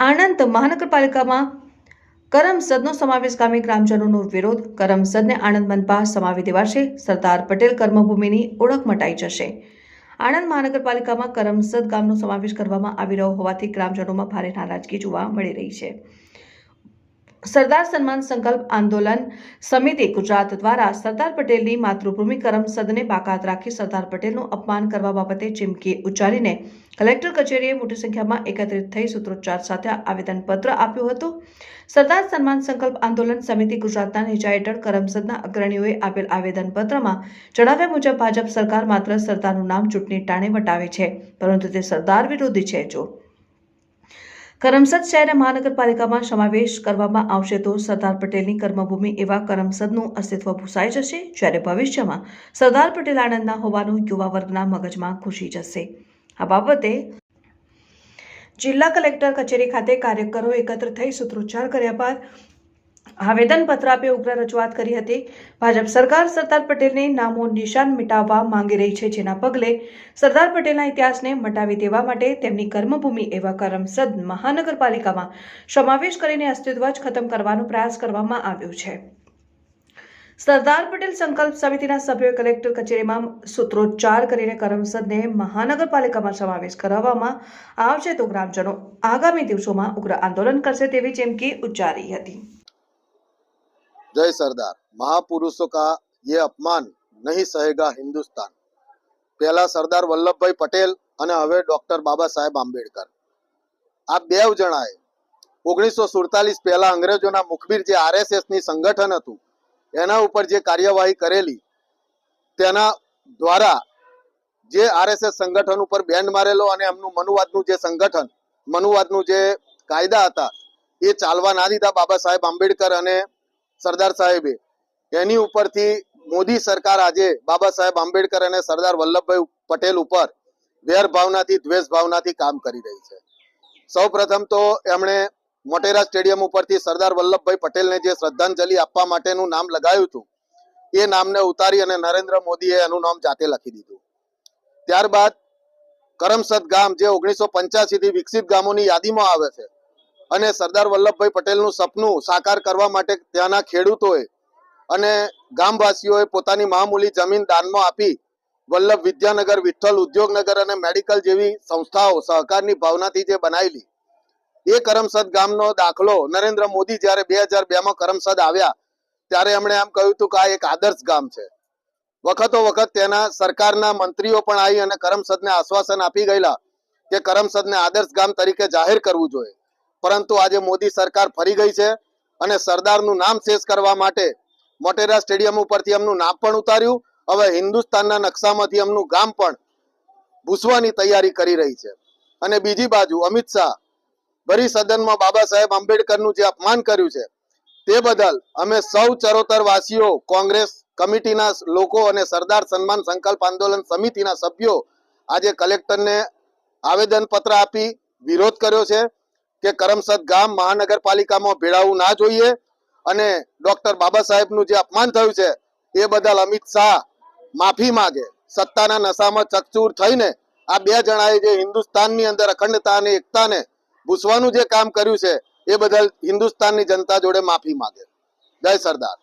આણંદ મહાનગરપાલિકામાં કરમસદનો સમાવેશ ગામે ગ્રામજનોનો વિરોધ. કરમસદને આણંદ મનપા સમાવી દેવાશે. સરદાર પટેલ કર્મભૂમિની ઓળખ મટાઈ જશે. આણંદ મહાનગરપાલિકામાં કરમસદ ગામનો સમાવેશ કરવામાં આવી રહ્યો હોવાથી ગ્રામજનોમાં ભારે નારાજગી જોવા મળી રહી છે. સરદાર સન્માન સંકલ્પ આંદોલન સમિતિ ગુજરાત દ્વારા સરદાર પટેલની માતૃભૂમિ કરમસદને બાકાત રાખી સરદાર પટેલનું અપમાન કરવા બાબતે ચીમકી ઉચ્ચારીને કલેક્ટર કચેરીએ મોટી સંખ્યામાં એકત્રિત થઈ સૂત્રોચ્ચાર સાથે આવેદનપત્ર આપ્યું હતું. સરદાર સન્માન સંકલ્પ આંદોલન સમિતિ ગુજરાતના નેજા હેઠળ કરમસદના અગ્રણીઓએ આપેલ આવેદનપત્રમાં જણાવ્યા મુજબ ભાજપ સરકાર માત્ર સરદારનું નામ ચૂંટણી ટાણે વટાવે છે, પરંતુ તે સરદાર વિરોધી છે જો. કરમસદ શહેર મહાનગરપાલિકામાં સમાવેશ કરવામાં આવશે તો સરદાર પટેલની કર્મભૂમિ એવા કરમસદનું અસ્તિત્વ ભૂસાઈ જશે, જ્યારે ભવિષ્યમાં સરદાર પટેલ આણંદના હોવાનું યુવા વર્ગના મગજમાં ઘૂસી જશે. આ બાબતે જિલ્લા કલેક્ટર કચેરી ખાતે કાર્યકરો એકત્ર થઈ સૂત્રોચ્ચાર કર્યા બાદ આવેદનપત્ર આપી ઉગ્ર રજૂઆત કરી હતી. ભાજપ સરકાર સરદાર પટેલને નામો નિશાન મિટાવવા માંગી રહી છે, જેના પગલે સરદાર પટેલના ઇતિહાસને મટાવી દેવા માટે તેમની કર્મભૂમિ એવા કરમસદ મહાનગરપાલિકામાં સમાવેશ કરીને અસ્તિત્વ જ ખતમ કરવાનો પ્રયાસ કરવામાં આવ્યો છે. સરદાર પટેલ સંકલ્પ સમિતિના સભ્યોએ કલેક્ટર કચેરીમાં સૂત્રોચ્ચાર કરીને કરમસદને મહાનગરપાલિકામાં સમાવેશ કરાવવામાં આવશે તો ગ્રામજનો આગામી દિવસોમાં ઉગ્ર આંદોલન કરશે તેવી ચીમકી ઉચ્ચારી હતી. जय सरदार महापुरुषों का ये अपमान नहीं सहेगा हिंदुस्तान પહેલા સરદાર વલ્લભભાઈ પટેલ અને હવે ડોક્ટર બાબા સાહેબ આંબેડકર આ બેવ જણાએ ઓગણીસો સુડતાલીસ પહેલા અંગ્રેજોના મુખબીર જે આરએસએસ ની સંગઠન હતું એના ઉપર જે કાર્યવાહી કરેલી તેના દ્વારા જે આરએસએસ સંગઠન ઉપર બેન્ડ મારેલો અને એમનું મનુવાદનું જે સંગઠન મનુવાદનું જે કાયદા હતા એ ચાલવા ના દીધા બાબા સાહેબ આંબેડકર અને સરદાર સાહેબે. એની ઉપરથી મોદી સરકાર આજે બાબા સાહેબ આંબેડકર અને સરદાર વલ્લભભાઈ પટેલ ઉપર વેર ભાવનાથી દ્વેષ ભાવનાથી કામ કરી રહી છે. સૌ પ્રથમ તો એમણે મોટેરા સ્ટેડિયમ ઉપરથી સરદાર વલ્લભભાઈ પટેલને જે શ્રદ્ધાંજલિ આપવા માટેનું નામ લગાવ્યું હતું, એ નામને ઉતારી અને નરેન્દ્ર મોદીએ એનું નામ જાતે લખી દીધું. ત્યારબાદ કરમસદ ગામ જે ઓગણીસો પંચ્યાસી થી વિકસિત ગામોની યાદીમાં આવે છે અને સરદાર વલ્લભભાઈ પટેલનું સપનું સાકાર કરવા માટે ત્યાંના ખેડૂતોએ અને ગામવાસીઓએ પોતાની મામૂલી જમીન દાનમાં આપી વલ્લભ વિદ્યાનગર, વિઠ્ઠલ ઉદ્યોગનગર અને મેડિકલ જેવી સંસ્થાઓ સહકારની ભાવનાથી જે બનાવેલી એ કરમસદ ગામનો દાખલો નરેન્દ્ર મોદી જ્યારે બે હજાર બે માં કરમસદ આવ્યા, ત્યારે એમણે એમ કહ્યું હતું કે આ એક આદર્શ ગામ છે. વખતો વખત તેના સરકારના મંત્રીઓ પણ આવી અને કરમસદને આશ્વાસન આપી ગયેલા કે કરમસદને આદર્શ ગામ તરીકે જાહેર કરવું જોઈએ. પરંતુ આજે મોદી સરકાર ફરી ગઈ છે અને સરદારનું નામ શેષ કરવા માટે મોટેરા સ્ટેડિયમ ઉપરથી એમનું નામ પણ ઉતાર્યું. હવે હિન્દુસ્તાનના નકશામાંથી એમનું ગામ પણ ભૂસવાની તૈયારી કરી રહી છે. અને બીજી બાજુ અમિત શાહ, ભરી સદનમાં બાબા સાહેબ આંબેડકરનું જે અપમાન કર્યું છે, તે બદલ અમે સૌ ચરોતર વાસીઓ કોંગ્રેસ કમિટીના લોકો અને સરદાર સન્માન સંકલ્પ આંદોલન સમિતિના સભ્યો, આજે કલેક્ટરને આવેદન પત્ર આપી વિરોધ કર્યો છે. કે કરમસદ ગામ મહાનગરપાલિકામાં ભેળાવું ના જોઈએ અને ડોક્ટર બાબા સાહેબનું જે અપમાન થયું છે, એ બદલ અમિત શાહ માફી માગે. સત્તાના નશામાં ચકચૂર થઈને આ બે જણાએ જે હિન્દુસ્તાનની અંદર અખંડતા અને એકતાને ભૂસવાનું જે કામ કર્યું છે, એ બદલ હિન્દુસ્તાનની જનતા જોડે માફી માગે. જય સરદાર.